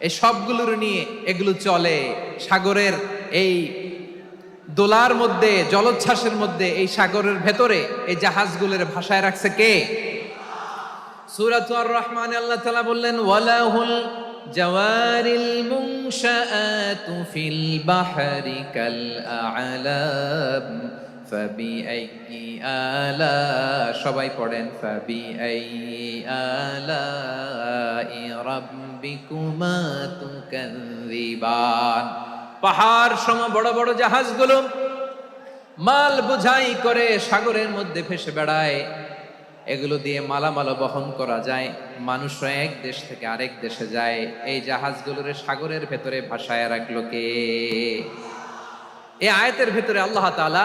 এই সবগুলোর নিয়ে এগুলো চলে। সাগরের এই দোলার মধ্যে, জলোচ্ছ্বাসের মধ্যে, এই সাগরের ভেতরে এই জাহাজগুলোর ভাষায় রাখছে কে? সুরাত রহমান আল্লাহ তালা বললেন, ওয়ালাহুল জাওয়ারিল মুনশাআত ফিল বাহরি কাল আ'লাম। ফাবিআইয়ি আলা, সবাই পড়েন ফাবিআইয়ি আলাই রাব্বিকুমা তুকাযিবান পাহাড় সম বড় বড় জাহাজগুলো মাল বোঝাই করে সাগরের মধ্যে ভেসে বেড়ায়। এগুলো দিয়ে মালামাল বহন করা যায় মানুষরা এক দেশ থেকে আরেক দেশে যায়। এই জাহাজগুলোর সাগরের ভেতরে ভাসায় রাখল কে? এই আয়াতের ভেতরে আল্লাহ তাআলা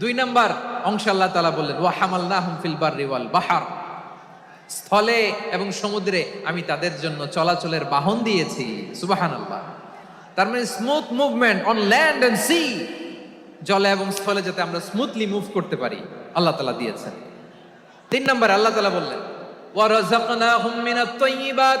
দুই নাম্বার, অংশ আল্লাহ তালা বললেন ওয়া হামালনাহুম ফিল বাররি ওয়াল বাহার। স্থলে এবং সমুদ্রে আমি তাদের জন্য চলাচলের বাহন দিয়েছি, সুবাহানাল্লাহ। তার মানে smooth movement on land and sea জলে এবং স্থলে যাতে আমরা স্মুথলি মুভ করতে পারি, আল্লাহ তালা দিয়েছেন। তিন নাম্বার, আল্লাহ তালা বললেন ওয়ারাযাকনাহুম মিনাত তাইয়্যিবাত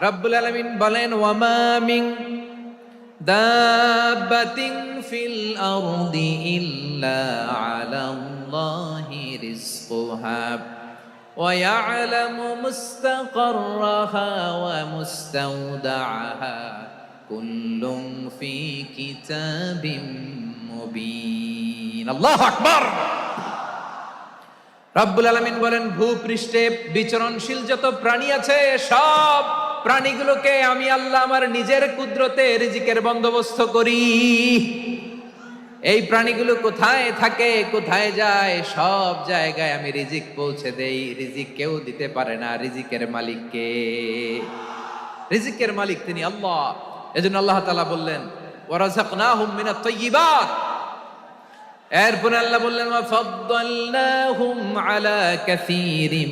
রব্বুল আলামিন বলেন ওয়ামা মিন দাব্বাতিন ফিল আরদি ইল্লা আলাল্লাহি রিজকুহা ويعلم مستقرها ومستودعها كل في كتاب مبين الله أكبر রব্বুল আলমিন বলেন ভূপৃষ্ঠে বিচরণশীল যত প্রাণী আছে সব প্রাণীগুলোকে আমি আল্লাহ আমার নিজের কুদরতে রিজিকের বন্দোবস্ত করি। এই প্রাণীগুলো কোথায় থাকে, কোথায় যায়, সব জায়গায় আমি রিজিক পৌঁছে দেই। রিজিক কেউ দিতে পারে না, রিজিকের মালিককে রিজিকের মালিক তিনি আল্লাহ। এজন্য আল্লাহ তাআলা বললেন, ওয়ারাযাকনাহুম মিনাত তাইয়্যিবাত এরপরে আল্লাহ বললেন ওয়াফাদ্দালনাহুম আলা কাসীরিম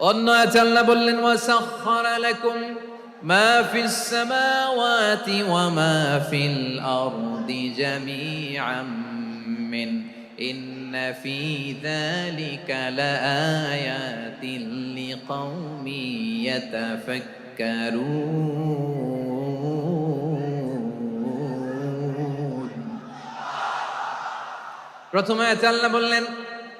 অন্য আয়াতে আল্লাহ বললেন ওয়াসাখখারা লাকুম মা ফিস সামাওয়াতি ওয়া মা ফিল আরদি জামিআম মিন ইন্না ফি যালিকা লাআয়াতিন লিকাউমিন ইয়াতাফাক্কারুন প্রথমে আয়াতে আল্লাহ বললেন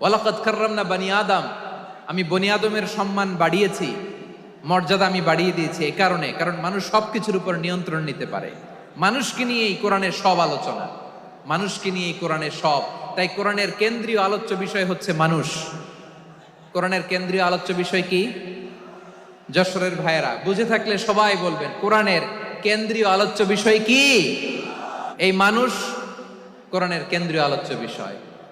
ওয়ালাকাত কাররামনা বানি আদম, আমি বনি আদমের সম্মান বাড়িয়েছি, মর্যাদা আমি বাড়িয়ে দিয়েছি এই কারণে, কারণ মানুষ সব কিছুর উপর নিয়ন্ত্রণ নিতে পারে। মানুষকে নিয়ে এই কোরআনের সব আলোচনা, মানুষকে নিয়ে এই কোরআনের সব। তাই কোরআনের কেন্দ্রীয় আলোচ্য বিষয় হচ্ছে মানুষ। কোরআনের কেন্দ্রীয় আলোচ্য বিষয় কি? যশোরের ভাইয়েরা, বুঝে থাকলে সবাই বলবেন, কোরআনের কেন্দ্রীয় আলোচ্য বিষয় কি? এই মানুষ কোরআনের কেন্দ্রীয় আলোচ্য বিষয়।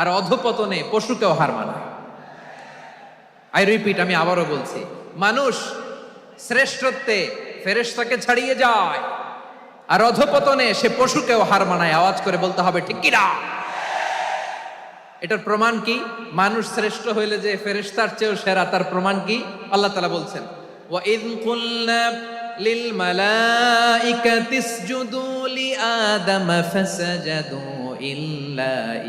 আর অধপতনে পশুকেও হার মানায়। আই রিপিট, আমি আবারও বলছি, মানুষ শ্রেষ্ঠত্বে ফেরেশতাকে ছাড়িয়ে যায়, আর অধপতনে সে পশুকেও হার মানায়। আওয়াজ করে বলতে হবে, ঠিক কিনা? এটার প্রমাণ কি? মানুষ শ্রেষ্ঠ হইলে যে ফেরেশতার চেয়েও সেরা, তার প্রমাণ কি? আল্লাহ তালা বলছেন, ওয়া ইয কুলনা লিল মালাইকাতি ইসজুদু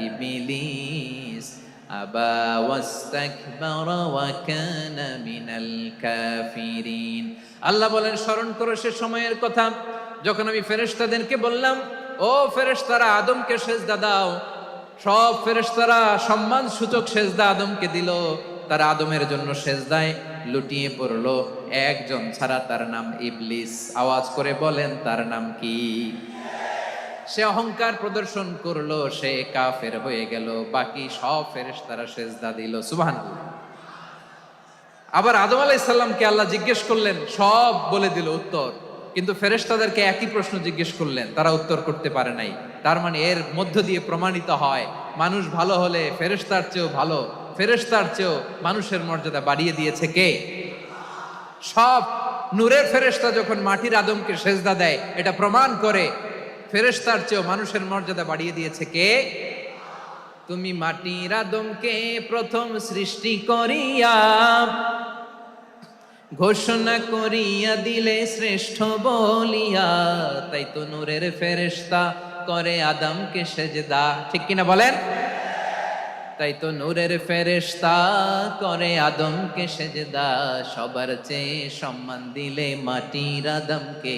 ইবলিস আবা ওয়াস্তাকবারা ওয়া কানা মিনাল কাফিরিন আল্লাহ বলেন, স্মরণ করো সে সময়ের কথা। যখন আমি ফেরেশতাদেরকে বললাম, ও ফেরেশতারা, আদমকে সেজদা দাও। সব ফেরেশতারা সম্মান সূচক সেজদা আদমকে দিল। তারা আদমের জন্য সেজদায় লুটিয়ে পড়ল। একজন ছাড়া তার নাম ইবলিস। আওয়াজ করে বলেন, তার নাম কি? সে অহংকার প্রদর্শন করল, সে কাফের হয়ে গেল, বাকি সব ফেরেশতারা সেজদা দিল, সুবহানাল্লাহ। আবার আদম আলাইসাল্লামকে আল্লাহ জিজ্ঞেস করলেন, সব বলে দিল উত্তর, কিন্তু ফেরেশতাদেরকে একই প্রশ্ন জিজ্ঞেস করলেন, তারা উত্তর করতে পারে নাই। তার মানে এর মধ্য দিয়ে প্রমাণিত হয়, মানুষ ভালো হলে ফেরেশতার চেয়েও ভালো, ফেরেশতার চেয়েও মানুষের মর্যাদা বাড়িয়ে দিয়েছে কে? সব নূরের ফেরেশতা যখন মাটির আদমকে সেজদা দেয়, এটা প্রমাণ করে ফেরেশতার চেয়েও মানুষের মর্যাদা বাড়িয়ে দিয়েছে কে? তুমি মাটির আদমকে প্রথম সৃষ্টি করিয়া, ঘোষণা করিয়া দিলে শ্রেষ্ঠ বলিয়া, তাই তো নূরের ফেরেশতা করে আদমকে সেজদা। ঠিক কিনা বলেন? তাই তো নূরের ফেরেশতা করে আদমকে সেজদা। সবার চেয়ে সম্মান দিলে মাটির আদমকে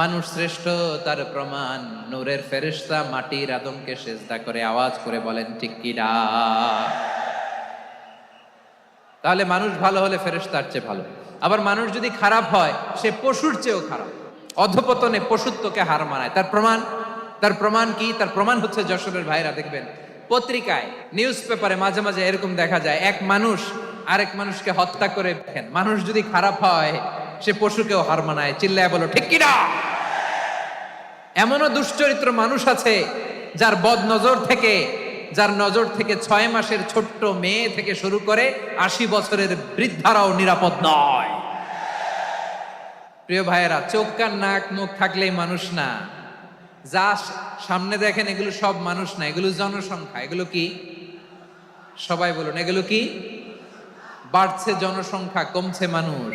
মানুষ শ্রেষ্ঠ, তার প্রমাণ। নূরের ফেরেশতা মাটির আদমকে সেজদা করে আওয়াজ করে বলেন, ঠিক কিনা তাহলে মানুষ ভালো হলে ফেরেশতার চেয়ে ভালো। আবার মানুষ যদি খারাপ হয়, সে পশুর চেয়েও খারাপ। অধপতনে পশুত্বকে হার মানায়। তার প্রমাণ? তার প্রমাণ কি? তার প্রমাণ হচ্ছে যশোরের ভাইরা, দেখবেন, পত্রিকায়, নিউজ পেপারে মাঝে মাঝে এরকম দেখা যায়, এক মানুষ আরেক মানুষকে হত্যা করে দেখেন। মানুষ যদি খারাপ হয় সে পশুকেও হার মানায়, চিল্লায় বলো, ঠিক কিনা এমনও দুশ্চরিত্র মানুষ আছে যার বদ নজর থেকে, যার নজর থেকে ছয় মাসের ছোট্ট মেয়ে থেকে শুরু করে আশি বছরের বৃদ্ধারাও নিরাপদ নয়। প্রিয় ভাইয়েরা, চোখ কান নাক মুখ থাকলেই মানুষ না। যা সামনে দেখেন, এগুলো সব মানুষ না। এগুলো জনসংখ্যা। এগুলো কি? সবাই বলুন, এগুলো কি? বাড়ছে জনসংখ্যা, কমছে মানুষ।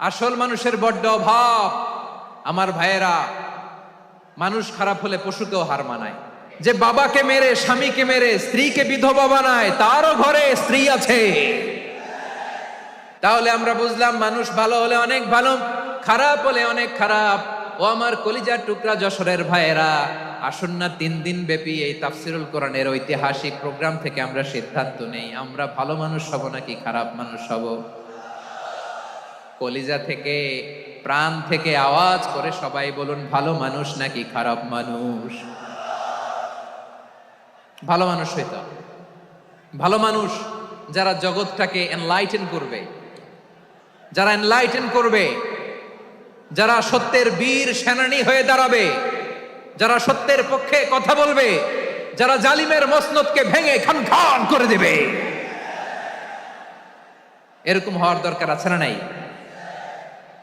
আসল মানুষের বড্ড অভাব। আমার ভাইয়েরা, মানুষ খারাপ হলে পশুকেও হার মানায়। যে বাবাকে মেরে, স্বামীকে মেরে, স্ত্রীকে বিধবা বানায়, তারও ঘরে স্ত্রী আছে। তাহলে আমরা বুঝলাম মানুষ ভালো হলে অনেক ভালো, খারাপ হলে অনেক খারাপ। ও আমার কলিজার টুকরা যশোরের ভাইয়েরা, আসুন না তিন দিন ব্যাপী এই তাফসিরুল কোরআনের ঐতিহাসিক প্রোগ্রাম থেকে আমরা সিদ্ধান্ত নেই। আমরা ভালো মানুষ হব নাকি খারাপ মানুষ হব? কলিজা থেকে, প্রাণ থেকে আওয়াজ করে সবাই বলুন, ভালো মানুষ নাকি খারাপ মানুষ? ভালো মানুষ হইতে। ভালো মানুষ যারা জগৎটাকে এনলাইটেন করবে, যারা এনলাইটেন করবে, যারা সত্যের বীর সেনানী হয়ে দাঁড়াবে, যারা সত্যের পক্ষে কথা বলবে, যারা জালিমের মসনদকে ভেঙে খান খান করে দেবে। এরকম হওয়ার দরকার আছে না নাই?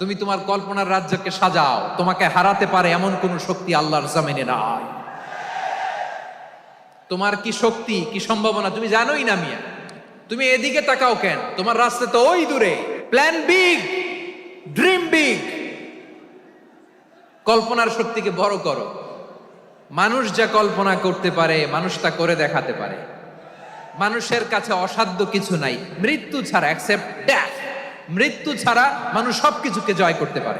তুমি তোমার কল্পনার রাজ্যকে সাজাও। তোমাকে হারাতে পারে এমন কোন শক্তি আল্লাহর জামিনে নাই। তোমার কি শক্তি, কি সম্ভাবনা, তুমি জানোই না মিয়া। তুমি এদিকে তাকাও কেন? তোমার রাস্তা তো ওই দূরে। প্ল্যান বিগ ড্রিম বিগ কল্পনার শক্তিকে বড় করো। মানুষ যা কল্পনা করতে পারে, মানুষ তা করে দেখাতে পারে। মানুষের কাছে অসাধ্য কিছু নাই। মৃত্যু ছাড়া অ্যাকসেপ্ট ড্যাথ মৃত্যু ছাড়া মানুষ সবকিছুকে জয় করতে পারে।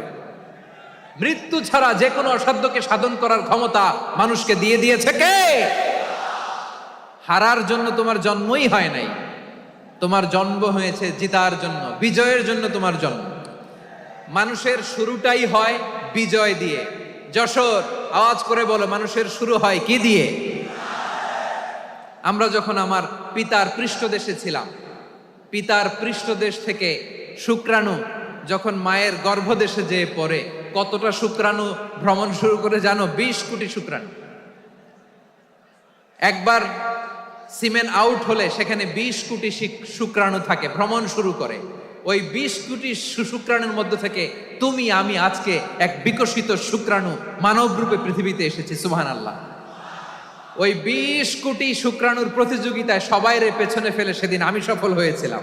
মৃত্যু ছাড়া যে কোনো অসাধ্যকে সাধন করার ক্ষমতা মানুষকে দিয়ে দিয়েছে কে? হারার জন্য তোমার জন্মই হয় নাই। তোমার জন্ম হয়েছে জিতার জন্য, বিজয়ের জন্য তোমার জন্ম। মানুষের শুরুটাই হয় বিজয় দিয়ে। যশোর, আওয়াজ করে বলো, মানুষের শুরু হয় কি দিয়ে? আমরা যখন আমার পিতার পৃষ্ঠদেশে ছিলাম, পিতার পৃষ্ঠদেশ থেকে শুক্রাণু যখন মায়ের গর্ভদেশে যেয়ে পড়ে, কতটা শুক্রাণু ভ্রমণ শুরু করে জানো? বিশ কোটি শুক্রাণু। একবার সিমেন্ট আউট হলে সেখানে বিশ কোটি শুক্রাণু থাকে, ভ্রমণ শুরু করে। ওই বিশ কোটি শুক্রাণুর মধ্য থেকে তুমি, আমি আজকে এক বিকশিত শুক্রাণু মানব রূপে পৃথিবীতে এসেছি সুহান আল্লাহ ওই বিশ কোটি শুক্রাণুর প্রতিযোগিতায় সবাই রে পেছনে ফেলে সেদিন আমি সফল হয়েছিলাম।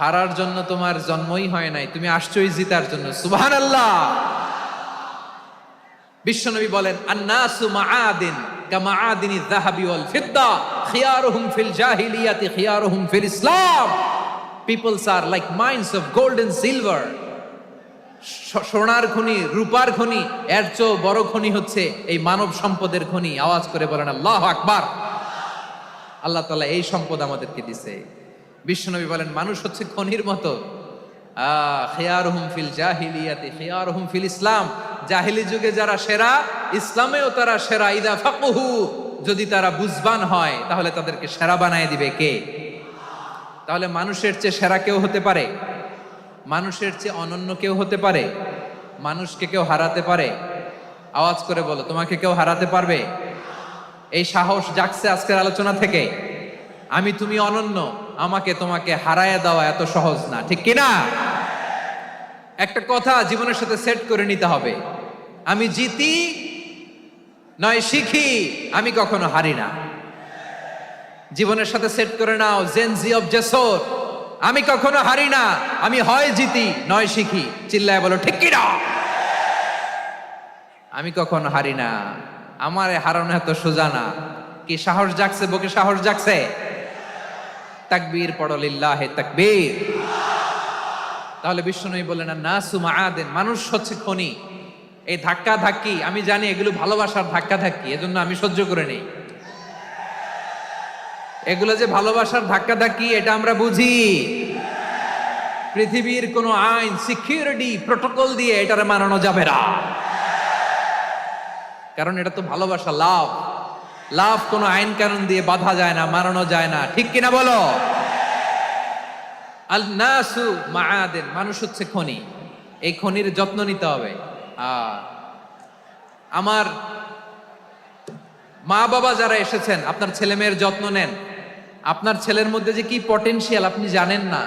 হারার জন্য তোমার জন্মই হয় নাই, তুমি আসছই জিতার জন্য। সুবহান আল্লাহ বিশ্বনবী বলেন, আন্নাসু মাআদিন কামাআদিনি যাহাবি ওয়াল ফিদ্দা, খিয়ারুহুম ফিল জাহিলিয়াতি, খিয়ারুহুম ফিল ইসলাম। Peoples are like mines of gold and silver সোনার খনি, রূপার খনি, এর চেয়েও বড় খনি হচ্ছে এই মানব সম্পদের খনি। আওয়াজ করে বলেন, আল্লাহ আকবার! আল্লাহ তাআলা এই সম্পদ আমাদেরকে দিছে। বিশ্বনবী বলেন, মানুষ হচ্ছে খনির মতো। খিয়ারুহুম ফিল জাহিলিয়াতি, খিয়ারুহুম ফিল ইসলাম। জাহিলি যুগে যারা সেরা, ইসলামেও তারা সেরা। ইদা ফাকুহু যদি তারা বুঝবান হয়, তাহলে তাদেরকে সেরা বানায় দিবে কে? তাহলে মানুষের চেয়ে সেরা কেউ হতে পারে? মানুষের চেয়ে অনন্য কেউ হতে পারে? মানুষকে কেউ হারাতে পারে? আওয়াজ করে বলো, তোমাকে কেউ হারাতে পারবে? এই সাহস জাগছে আজকের আলোচনা থেকে। আমি, তুমি অনন্য। আমাকে তোমাকে হারায় দেওয়া এত সহজ না, ঠিক কিনা? একটা কথা জীবনের সাথে সেট করে নিতে হবে। আমি জিতি, নয় শিখি, আমি কখনো হারি না। জীবনের সাথে সেট করে নাও জেনজি অফ জেসর আমি কখনো হারি না, আমি হয় জিতি, নয় শিখি। চিল্লায় বলো, ঠিক কিনা? আমি কখনো হারি না, আমার হারানো এত সোজা না। কি সাহস জাগছে বুকে সাহস জাগছে? তাকবীর পড়লিল্লাহ তাকবীর। তাহলে বিষ্ণুনবী বললেন না সুমা আদেন মানুষ হচ্ছে খনি। এই ধাক্কা ধাক্কি আমি জানি এগুলো ভালোবাসার ধাক্কা ধাক্কি এজন্য আমি সহ্য করে নেই। এগুলো যে ভালোবাসার ধাক্কা ধাক্কি এটা আমরা বুঝি। পৃথিবীর কোনো আইন, সিকিউরিটি প্রোটোকল দিয়ে এটারে মানানো যাবে না। কারণ এটা তো ভালোবাসা, লাভ। লাভ কোনো আইন কানুন দিয়ে বাধা যায় না, মারানো যায় না। ঠিক কিনা বলো? আল নাসু মানুষ হচ্ছে খনি। এই খনির যত্ন নিতে হবে। আমার মা বাবা যারা এসেছেন, আপনার ছেলে মেয়ের যত্ন নেন। আপনার ছেলের মধ্যে যে কি পটেনশিয়াল আপনি জানেন না।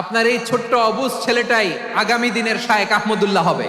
আপনার এই ছোট্ট অবুজ ছেলেটাই আগামী দিনের শায়েক আহমদুল্লাহ হবে।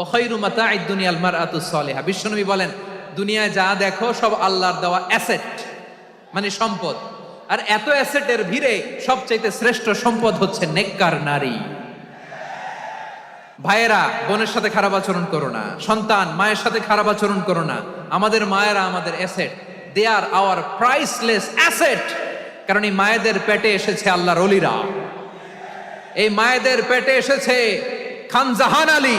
ও খৈরু মাতা দুনিয়াল মার আতুসলেহা বিশ্বনবী বলেন, দুনিয়ায় যা দেখো সব আল্লাহর দেওয়া অ্যাসেট মানে সম্পদ। আর এত অ্যাসেটের ভিড়ে সবচাইতে শ্রেষ্ঠ সম্পদ হচ্ছে নেককার নারী। ভাইয়েরা, বোনের সাথে খারাপ আচরণ করো না। সন্তান, মায়ের সাথে খারাপ আচরণ করো না। আমাদের মায়েরা আমাদের asset. They are our priceless asset, কারণ এই মায়েদের পেটে এসেছে আল্লাহর অলিরা। এই মায়েদের পেটে এসেছে খান জাহান আলী।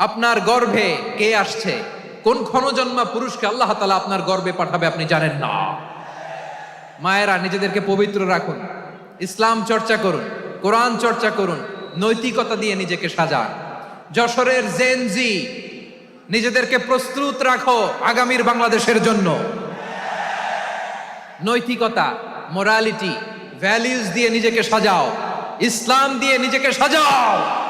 আপনার গর্ভে কে আসছে? কোন ক্ষণজন্মা পুরুষকে আল্লাহ তালা আপনার গর্বে পাঠাবে আপনি জানেন না। মায়েরা, নিজেদেরকে পবিত্র রাখুন। ইসলাম চর্চা করুন, কোরআন চর্চা করুন, নৈতিকতা দিয়ে নিজেকে সাজান। যশোরের জেনজি নিজেদেরকে প্রস্তুত রাখো আগামীর বাংলাদেশের জন্য। নৈতিকতা মোরালিটি ভ্যালিউজ দিয়ে নিজেকে সাজাও। ইসলাম দিয়ে নিজেকে সাজাও।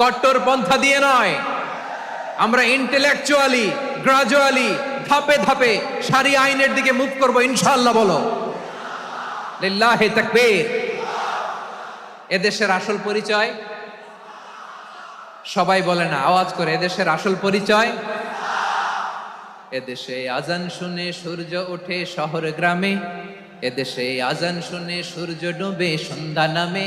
কট্টর পন্থা দিয়ে নয়। আমরা ইন্টেলেকচুয়ালি গ্রাজুয়ালি ধাপে ধাপে সারি আইনের দিকে মুখ করব ইনশাল্লাহ বলো। এদেশের আসল পরিচয়? সবাই বলে না, আওয়াজ করে, এদেশের আসল পরিচয়? এদেশে আজান শুনে সূর্য ওঠে শহর গ্রামে, এদেশে আজান শুনে সূর্য ডুবে সন্ধ্যা নামে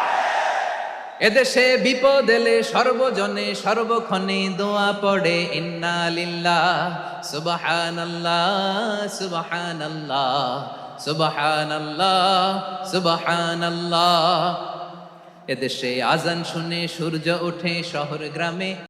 এদেশে বিপদ এলে সর্বজনে সর্বক্ষণে দোয়া পড়ে, ইন্না লিল্লাহ, সুবহানাল্লাহ সুবহানাল্লাহ সুবহানাল্লাহ সুবহানাল্লাহ। এদেশে আজান শুনে সূর্য ওঠে শহর গ্রামে।